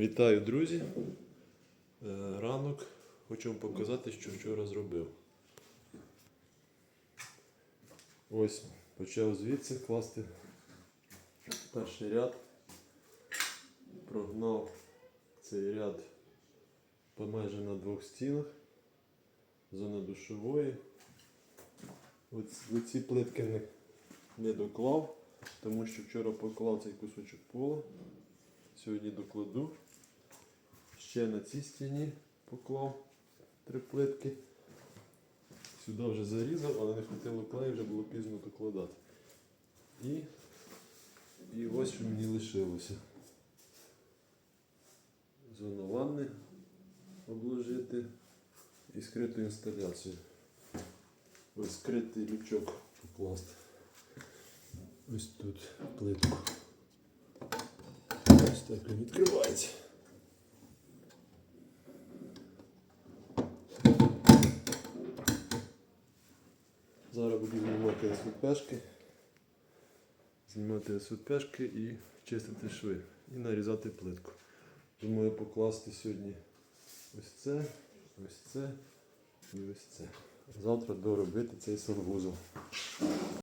Вітаю, друзі! Е, Ранок. Хочу вам показати, що вчора зробив. Ось почав звідси класти перший ряд. Прогнав цей ряд по майже на двох стінах. Зона душової. Оц- Оці плитки не, не доклав, тому що вчора поклав цей кусочок пола. Сьогодні докладу. Ще на цій стіні поклав три плитки. Сюди вже зарізав, але не хватило клею, вже було пізно докладати. І, і ось що мені лишилося. Зону ванни обложити і скриту інсталяцію. Ось скритий лючок покласти. Ось тут плитку. Ось так він відкривається. Зараз буду знімати СВПшки. Знімати СВПшки і чистити шви. І нарізати плитку. Думаю покласти сьогодні ось це, ось це і ось це. Завтра доробити цей санвузол.